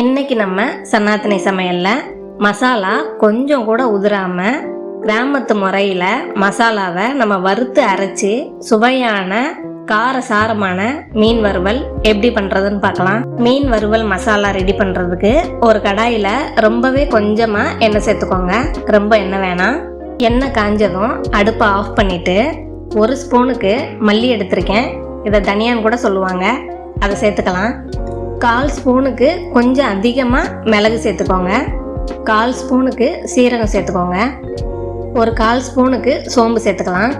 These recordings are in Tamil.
இன்னைக்கு நம்ம சனாத்தனி சமையலில் மசாலா கொஞ்சம் கூட உதிராமல் கிராமத்து முறையில் மசாலாவை நம்ம வறுத்து அரைச்சி சுவையான கார சாரமான மீன் வறுவல் எப்படி பண்ணுறதுன்னு பார்க்கலாம். மீன் வறுவல் மசாலா ரெடி பண்ணுறதுக்கு ஒரு கடாயில் ரொம்பவே கொஞ்சமாக எண்ணெய் சேர்த்துக்கோங்க. ரொம்ப எண்ணெய் வேணாம். எண்ணெய் காஞ்சதும் அடுப்பை ஆஃப் பண்ணிவிட்டு ஒரு ஸ்பூனுக்கு மல்லி எடுத்திருக்கேன். இதை தனியான்னு கூட சொல்லுவாங்க. அதை சேர்த்துக்கலாம். கால் ஸ்பூனுக்கு கொஞ்சம் அதிகமாக மிளகு சேர்த்துக்கோங்க. கால் ஸ்பூனுக்கு சீரகம் சேர்த்துக்கோங்க. ஒரு கால் ஸ்பூனுக்கு சோம்பு சேர்த்துக்கலாம்.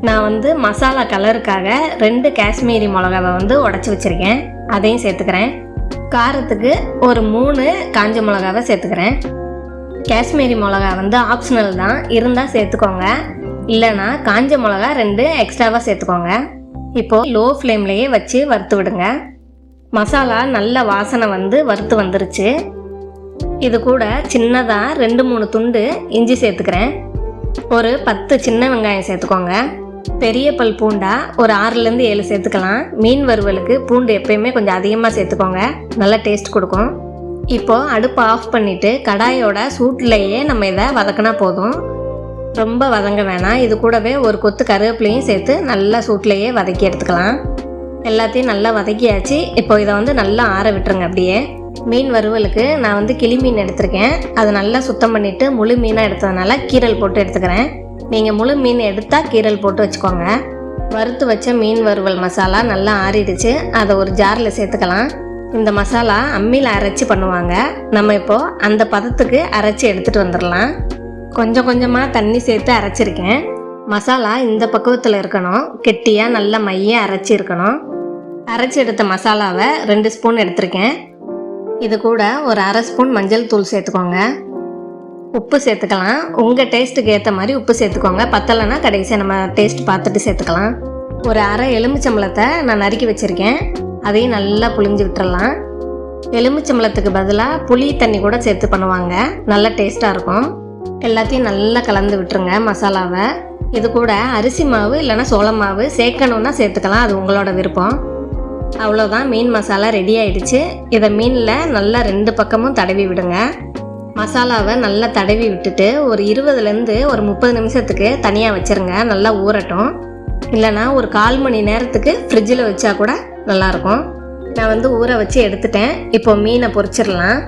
நான் வந்து மசாலா கலருக்காக ரெண்டு காஷ்மீரி மிளகாவை வந்து உடச்சி வச்சுருக்கேன். அதையும் சேர்த்துக்கிறேன். காரத்துக்கு ஒரு மூணு காஞ்ச மிளகாவை சேர்த்துக்கிறேன். காஷ்மீரி மிளகா வந்து ஆப்ஷனல் தான். இருந்தால் சேர்த்துக்கோங்க. இல்லைன்னா காஞ்ச மிளகா ரெண்டு எக்ஸ்ட்ராவாக சேர்த்துக்கோங்க. இப்போது லோ ஃப்ளேம்லேயே வச்சு வறுத்து விடுங்க. மசாலா நல்ல வாசனை வந்து வறுத்து வந்துருச்சு. இது கூட சின்னதாக ரெண்டு மூணு துண்டு இஞ்சி சேர்த்துக்கிறேன். ஒரு பத்து சின்ன வெங்காயம் சேர்த்துக்கோங்க. பெரிய பல் பூண்டா ஒரு ஆறுலேருந்து ஏழு சேர்த்துக்கலாம். மீன் வறுவலுக்கு பூண்டு எப்பயுமே கொஞ்சம் அதிகமாக சேர்த்துக்கோங்க. நல்லா டேஸ்ட் கொடுக்கும். இப்போது அடுப்பை ஆஃப் பண்ணிவிட்டு கடாயோட சூட்லேயே நம்ம இதை வதக்கினா போதும். ரொம்ப வதங்க வேணாம். இது கூடவே ஒரு கொத்து கருவேப்பிலையும் சேர்த்து நல்லா சூட்லேயே வதக்கி எடுத்துக்கலாம். எல்லாத்தையும் நல்லா வதக்கியாச்சு. இப்போ இதை வந்து நல்லா ஆற விட்டுருங்க அப்படியே. மீன் வறுவலுக்கு நான் வந்து கிளி மீன் எடுத்திருக்கேன். அதை நல்லா சுத்தம் பண்ணிவிட்டு முழு மீனாக எடுத்ததுனால கீரல் போட்டு எடுத்துக்கிறேன். நீங்கள் முழு மீன் எடுத்தால் கீரல் போட்டு வச்சுக்கோங்க. வறுத்து வச்ச மீன் வறுவல் மசாலா நல்லா ஆறிடுச்சு. அதை ஒரு ஜாரில் சேர்த்துக்கலாம். இந்த மசாலா அம்மியில் அரைச்சி பண்ணுவாங்க. நம்ம இப்போது அந்த பதத்துக்கு அரைச்சி எடுத்துகிட்டு வந்துடலாம். கொஞ்சம் கொஞ்சமாக தண்ணி சேர்த்து அரைச்சிருக்கேன். மசாலா இந்த பக்குவத்தில் இருக்கணும். கெட்டியாக நல்ல மைய அரைச்சி இருக்கணும். அரைச்சி எடுத்த மசாலாவை ரெண்டு ஸ்பூன் எடுத்திருக்கேன். இது கூட ஒரு அரை ஸ்பூன் மஞ்சள் தூள் சேர்த்துக்கோங்க. உப்பு சேர்த்துக்கலாம். உங்கள் டேஸ்ட்டுக்கு ஏற்ற மாதிரி உப்பு சேர்த்துக்கோங்க. பத்தலைன்னா கடைசியாக நம்ம டேஸ்ட் பார்த்துட்டு சேர்த்துக்கலாம். ஒரு அரை எலுமிச்சம்பழத்தை நான் நறுக்கி வச்சுருக்கேன். அதையும் நல்லா புளிஞ்சு விட்டுறலாம். எலுமிச்சம்பழத்துக்கு பதிலாக புளி தண்ணி கூட சேர்த்து பண்ணுவாங்க. நல்ல டேஸ்ட்டாக இருக்கும். எல்லாத்தையும் நல்லா கலந்து விட்டுருங்க மசாலாவை. இது கூட அரிசி மாவு இல்லைன்னா சோள மாவு சேர்க்கணுன்னா சேர்த்துக்கலாம். அது உங்களோட விருப்பம். அவ்வளோதான் மீன் மசாலா ரெடி ஆயிடுச்சு. இதை மீனில் நல்லா ரெண்டு பக்கமும் தடவி விடுங்க. மசாலாவை நல்லா தடவி விட்டுட்டு ஒரு இருபதுலேருந்து ஒரு முப்பது நிமிஷத்துக்கு தனியாக வச்சுருங்க. நல்லா ஊறட்டும். இல்லைனா ஒரு கால் மணி நேரத்துக்கு ஃப்ரிட்ஜில் வச்சா கூட நல்லாயிருக்கும். நான் வந்து ஊற வச்சு எடுத்துட்டேன். இப்போ மீனை பொறிச்சிடலாம்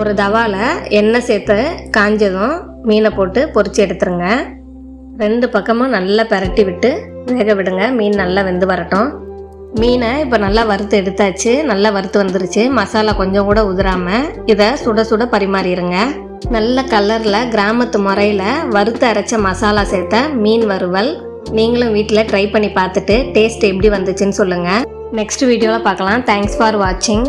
ஒரு தவாவில் எண்ணெய் சேர்த்து காஞ்சதும் மீனை போட்டு பொறிச்சு எடுத்துருங்க. ரெண்டு பக்கமும் நல்லா பரட்டி விட்டு வேக விடுங்க. மீன் நல்லா வெந்து வரட்டும். மீனை இப்போ நல்லா வறுத்து எடுத்தாச்சு. நல்லா வறுத்து வந்துருச்சு. மசாலா கொஞ்சம் கூட உதிராமல் இதை சுட சுட பரிமாறிடுங்க நல்ல கலரில் கிராமத்து முறையில் வறுத்து அரைச்ச மசாலா சேர்த்த மீன் வறுவல் நீங்களும் வீட்டில் ட்ரை பண்ணி பார்த்துட்டு டேஸ்ட் எப்படி வந்துச்சுன்னு சொல்லுங்கள் நெக்ஸ்ட் வீடியோவில் பார்க்கலாம். தேங்க்ஸ் ஃபார் வாட்சிங்